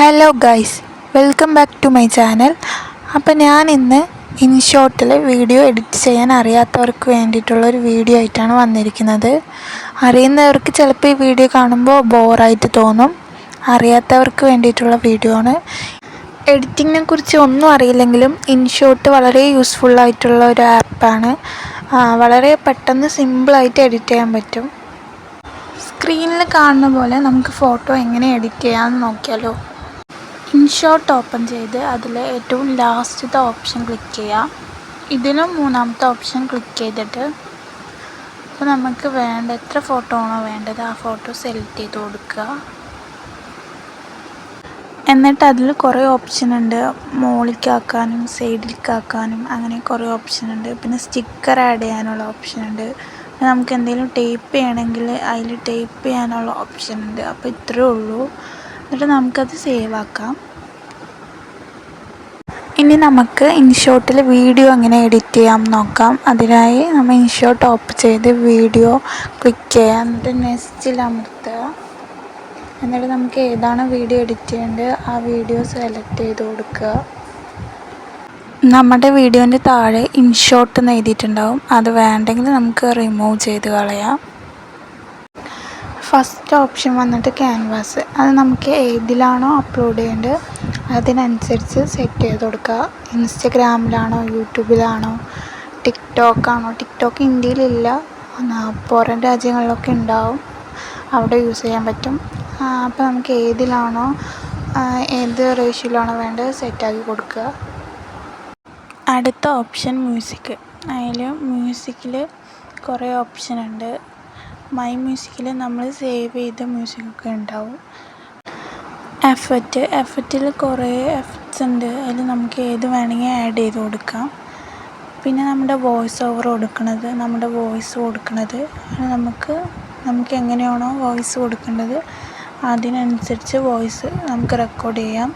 Hello guys welcome back to my channel അപ്പോൾ ഞാൻ ഇന്ന് ഇൻഷോട്ടിൽ വീഡിയോ എഡിറ്റ് ചെയ്യാൻ അറിയാത്തവർക്ക് വേണ്ടിയിട്ടുള്ള ഒരു വീഡിയോ ആയിട്ടാണ് വന്നിരിക്കുന്നത്. അറിയുന്നവർക്ക് ചിലപ്പോൾ ഈ വീഡിയോ കാണുമ്പോൾ ബോറായിട്ട് തോന്നും. അറിയാത്തവർക്ക് വേണ്ടിയിട്ടുള്ള വീഡിയോ ആണ്. എഡിറ്റിങ്ങിനെ കുറിച്ച് ഒന്നും അറിയില്ലെങ്കിലും ഇൻഷോട്ട് വളരെ യൂസ്ഫുള്ളായിട്ടുള്ള ഒരു ആപ്പാണ് വളരെ പെട്ടെന്ന് സിമ്പിളായിട്ട് എഡിറ്റ് ചെയ്യാൻ പറ്റും. സ്ക്രീനിൽ കാണുന്ന പോലെ നമുക്ക് ഫോട്ടോ എങ്ങനെ എഡിറ്റ് ചെയ്യാമെന്ന് നോക്കിയാലോ. ഇൻഷോട്ട് ഓപ്പൺ ചെയ്ത് അതിൽ ഏറ്റവും ലാസ്റ്റത്തെ ഓപ്ഷൻ ക്ലിക്ക് ചെയ്യുക ഇതിലും മൂന്നാമത്തെ ഓപ്ഷൻ ക്ലിക്ക് ചെയ്തിട്ട് അപ്പോൾ നമുക്ക് വേണ്ട എത്ര ഫോട്ടോ ആണോ വേണ്ടത് ആ ഫോട്ടോ സെലക്ട് ചെയ്ത് കൊടുക്കുക. എന്നിട്ട് അതിൽ കുറേ ഓപ്ഷൻ ഉണ്ട്. മോളിക്കാക്കാനും സൈഡിലേക്കാക്കാനും അങ്ങനെ കുറേ ഓപ്ഷൻ ഉണ്ട്. പിന്നെ സ്റ്റിക്കർ ആഡ് ചെയ്യാനുള്ള ഓപ്ഷൻ ഉണ്ട്. നമുക്ക് എന്തെങ്കിലും ടേപ്പ് ചെയ്യണമെങ്കിൽ അതിൽ ടേപ്പ് ചെയ്യാനുള്ള ഓപ്ഷൻ ഉണ്ട്. അപ്പോൾ ഇത്രയേ ഉള്ളൂ. എന്നിട്ട് നമുക്കത് സേവ് ആക്കാം. ഇനി നമുക്ക് ഇൻഷോട്ടിൽ വീഡിയോ എങ്ങനെ എഡിറ്റ് ചെയ്യാം നോക്കാം. അതിനായി നമ്മൾ ഇൻഷോട്ട് ഓപ്പ് ചെയ്ത് വീഡിയോ ക്ലിക്ക് ചെയ്യുക എന്നിട്ട് നെക്സ്റ്റിൽ അമർത്തുക. എന്നിട്ട് നമുക്ക് ഏതാണ് വീഡിയോ എഡിറ്റ് ചെയ്യേണ്ടത്? ആ വീഡിയോ സെലക്ട് ചെയ്ത് കൊടുക്കുക. നമ്മുടെ വീഡിയോന്റെ താഴെ ഇൻഷോട്ട് എന്ന് എഴുതിയിട്ടുണ്ടാവും. അത് വേണ്ടെങ്കിൽ നമുക്ക് റിമൂവ് ചെയ്ത് കളയാം. ഫസ്റ്റ് ഓപ്ഷൻ വന്നിട്ട് ക്യാൻവാസ് അത് നമുക്ക് ഏതിലാണോ അപ്ലോഡ് ചെയ്യേണ്ടത് അതിനനുസരിച്ച് സെറ്റ് ചെയ്ത് കൊടുക്കുക. ഇൻസ്റ്റഗ്രാമിലാണോ യൂട്യൂബിലാണോ ടിക്ടോക്കാണോ ടിക്ടോക്ക് ഇന്ത്യയിലില്ല. പുറം രാജ്യങ്ങളിലൊക്കെ ഉണ്ടാവും. അവിടെ യൂസ് ചെയ്യാൻ പറ്റും. അപ്പോൾ നമുക്ക് ഏതിലാണോ ഏത് റേഷ്യോയിലാണോ വേണ്ടത് സെറ്റാക്കി കൊടുക്കുക. അടുത്ത ഓപ്ഷൻ മ്യൂസിക് അതിൽ മ്യൂസിക്കിൽ കുറേ ഓപ്ഷൻ ഉണ്ട്. മൈ മ്യൂസിക്കിൽ നമ്മൾ സേവ് ചെയ്ത മ്യൂസിക്കൊക്കെ ഉണ്ടാവും. എഫക്റ്റ് എഫക്റ്റിൽ കുറേ എഫക്ട്സ് ഉണ്ട്. അതിൽ നമുക്ക് ഏത് വേണമെങ്കിൽ ആഡ് ചെയ്ത് കൊടുക്കാം. പിന്നെ നമ്മുടെ വോയിസ് ഓവർ കൊടുക്കുന്നത് നമ്മുടെ വോയിസ് കൊടുക്കുന്നത് നമുക്ക് നമുക്ക് എങ്ങനെയാണോ വോയിസ് കൊടുക്കേണ്ടത് അതിനനുസരിച്ച് വോയിസ് നമുക്ക് റെക്കോർഡ് ചെയ്യാം.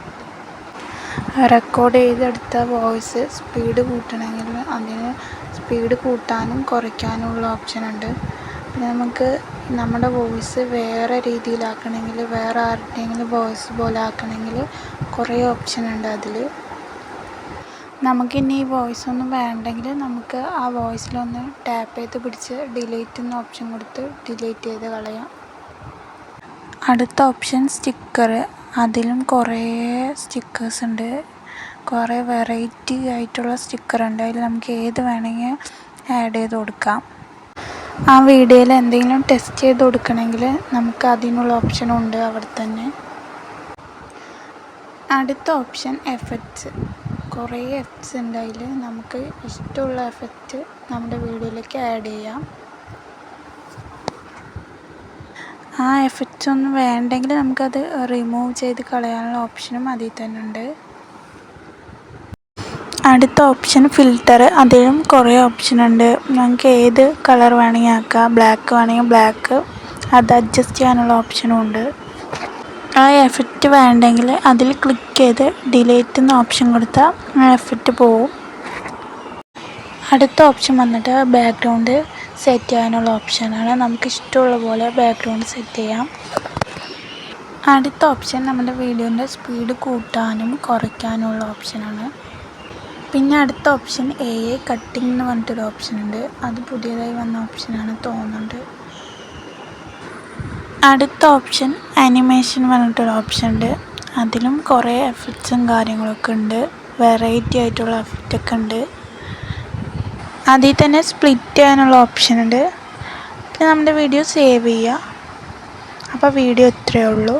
റെക്കോർഡ് ചെയ്തെടുത്ത വോയിസ് സ്പീഡ് കൂട്ടണമെങ്കിൽ അതിന് സ്പീഡ് കൂട്ടാനും കുറയ്ക്കാനുമുള്ള ഓപ്ഷൻ ഉണ്ട്. പിന്നെ നമുക്ക് നമ്മുടെ വോയിസ് വേറെ രീതിയിലാക്കണമെങ്കിൽ വേറെ ആരുടെയെങ്കിലും വോയിസ് പോലെ ആക്കണമെങ്കിൽ കുറേ ഓപ്ഷൻ ഉണ്ട് അതിൽ. നമുക്കിനി ഈ വോയിസ് ഒന്നും വേണ്ടെങ്കിൽ നമുക്ക് ആ വോയിസിലൊന്ന് ടാപ്പ് ചെയ്ത് പിടിച്ച് ഡിലീറ്റ് എന്ന ഓപ്ഷൻ കൊടുത്ത് ഡിലീറ്റ് ചെയ്ത് കളയാം. അടുത്ത ഓപ്ഷൻ സ്റ്റിക്കർ അതിലും കുറേ സ്റ്റിക്കേഴ്സ് ഉണ്ട്. കുറേ വെറൈറ്റി ആയിട്ടുള്ള സ്റ്റിക്കർ ഉണ്ട്. അതിൽ നമുക്ക് ഏത് വേണമെങ്കിൽ ആഡ് ചെയ്ത് കൊടുക്കാം. ആ വീഡിയോയിൽ എന്തെങ്കിലും ടെസ്റ്റ് ചെയ്ത് കൊടുക്കണമെങ്കിൽ നമുക്ക് അതിനുള്ള ഓപ്ഷനും ഉണ്ട് അവിടെ തന്നെ. അടുത്ത ഓപ്ഷൻ എഫക്ട്സ് കുറേ എഫക്ട്സ് ഉണ്ട് അതിൽ. നമുക്ക് ഇഷ്ടമുള്ള എഫക്റ്റ് നമ്മുടെ വീഡിയോയിലേക്ക് ആഡ് ചെയ്യാം. ആ എഫക്റ്റ്സ് ഒന്നും വേണ്ടെങ്കിൽ നമുക്കത് റിമൂവ് ചെയ്ത് കളയാനുള്ള ഓപ്ഷനും അതിൽ തന്നെ ഉണ്ട്. അടുത്ത ഓപ്ഷൻ ഫിൽറ്റർ അതിലും കുറേ ഓപ്ഷൻ ഉണ്ട്. നമുക്ക് ഏത് കളർ വേണമെങ്കിൽ ആക്കാം. ബ്ലാക്ക് വേണമെങ്കിൽ ബ്ലാക്ക് അത് അഡ്ജസ്റ്റ് ചെയ്യാനുള്ള ഓപ്ഷനും ഉണ്ട്. ആ എഫക്റ്റ് വേണ്ടെങ്കിൽ അതിൽ ക്ലിക്ക് ചെയ്ത് ഡിലേറ്റ് എന്ന ഓപ്ഷൻ കൊടുത്താൽ ആ എഫക്റ്റ് പോവും. അടുത്ത ഓപ്ഷൻ വന്നിട്ട് ബാക്ക്ഗ്രൗണ്ട് സെറ്റ് ചെയ്യാനുള്ള ഓപ്ഷനാണ് നമുക്ക് ഇഷ്ടമുള്ള പോലെ ബാക്ക്ഗ്രൗണ്ട് സെറ്റ് ചെയ്യാം. അടുത്ത ഓപ്ഷൻ നമ്മുടെ വീഡിയോന്റെ സ്പീഡ് കൂട്ടാനും കുറയ്ക്കാനുമുള്ള ഓപ്ഷനാണ് പിന്നെ അടുത്ത ഓപ്ഷൻ എ ഐ കട്ടിംഗ് എന്ന് പറഞ്ഞിട്ടൊരു ഓപ്ഷൻ ഉണ്ട്. അത് പുതിയതായി വന്ന ഓപ്ഷനാണ് തോന്നുന്നുണ്ട്. അടുത്ത ഓപ്ഷൻ അനിമേഷൻ പറഞ്ഞിട്ടൊരു ഓപ്ഷൻ ഉണ്ട്. അതിലും കുറേ എഫക്ട്സും കാര്യങ്ങളൊക്കെ ഉണ്ട്. വെറൈറ്റി ആയിട്ടുള്ള എഫക്റ്റൊക്കെ ഉണ്ട്. അതിൽ തന്നെ സ്പ്ലിറ്റ് ചെയ്യാനുള്ള ഓപ്ഷൻ ഉണ്ട്. പിന്നെ നമ്മുടെ വീഡിയോ സേവ് ചെയ്യുക. അപ്പോൾ വീഡിയോ ഇത്രയേ ഉള്ളൂ.